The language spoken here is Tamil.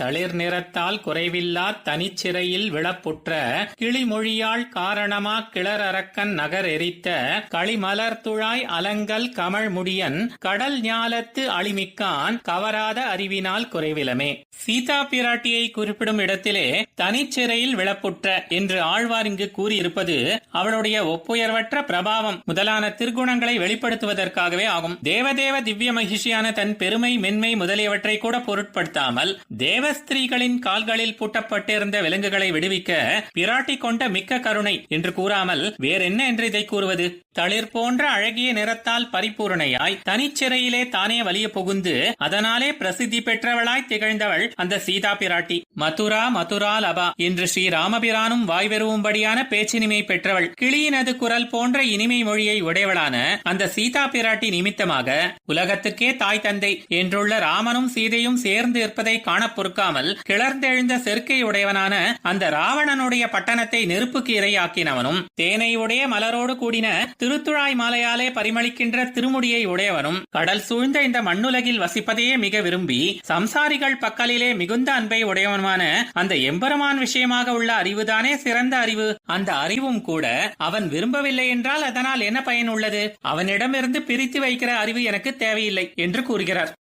தளிர் நிறத்தால் குறைவில்லா தனிச்சிறையில் விழப்புற்ற கிளிமொழியாள் காரணமா கிளரக்கன் நகர் எரித்த களிமலர் துழாய் அலங்கல் கமழ் முடியன் கடல் ஞாலத்து அழிமிக்கான் கவராத அறிவினால் குறைவிலமே. சீதா பிராட்டியை குறிப்பிடும் இடத்திலே தனிச்சிறையில் விழப்புற்ற என்று ஆழ்வார் இங்கு கூறியிருப்பது அவளுடைய ஒப்புயர்வற்ற பிரபாவம். முதலான திருகுணங்களை வெளிப்படுத்துவதற்காகவே ஆகும். தேவதேவ திவ்ய மகிழ்ச்சியான தன் பெருமை மென்மை முதலியவற்றை கூட பொருட்படுத்தாமல் தேவ தேவஸ்திரீகளின் கால்களில் பூட்டப்பட்டிருந்த விலங்குகளை விடுவிக்க பிராட்டி கொண்ட மிக்க கருணை என்று கூறாமல் வேறென்ன என்று இதை கூறுவது? தளிர் போன்ற அழகிய நிறத்தால் பரிபூரணையாய் தனிச்சிறையிலே தானே வலிய புகுந்து அதனாலே பிரசித்தி பெற்றவளாய் திகழ்ந்தவள் அந்த சீதா பிராட்டி. மதுரா மதுரா லபா என்று ஸ்ரீ ராமபிரானும் வாய்வெறுவும்படியான பேச்சினிமை பெற்றவள். கிளியினது குரல் போன்ற இனிமை மொழியை உடையவளான அந்த சீதா பிராட்டி நிமித்தமாக உலகத்துக்கே தாய் தந்தை என்றுள்ள ராமனும் சீதையும் சேர்ந்து இருப்பதை காண கொடுக்காமல் கிளர்ந்தெழுந்த செருக்கை உடையவனான அந்த ராவணனுடைய பட்டணத்தை நெருப்புக்கு இரையாக்கினவனும் தேனை உடைய மலரோடு கூடின திருத்துழாய் மாலையாலே பரிமளிக்கின்ற திருமுடியை உடையவனும் கடல் சூழ்ந்த இந்த மண்ணுலகில் வசிப்பதையே மிக விரும்பி சம்சாரிகள் பக்கலிலே மிகுந்த அன்பை உடையவனுமான அந்த எம்பெருமான் விஷயமாக உள்ள அறிவுதானே சிறந்த அறிவு. அந்த அறிவும் கூட அவன் விரும்பவில்லை என்றால் அதனால் என்ன பயன் உள்ளது? அவனிடமிருந்து பிரித்து வைக்கிற அறிவு எனக்கு தேவையில்லை என்று கூறுகிறார்.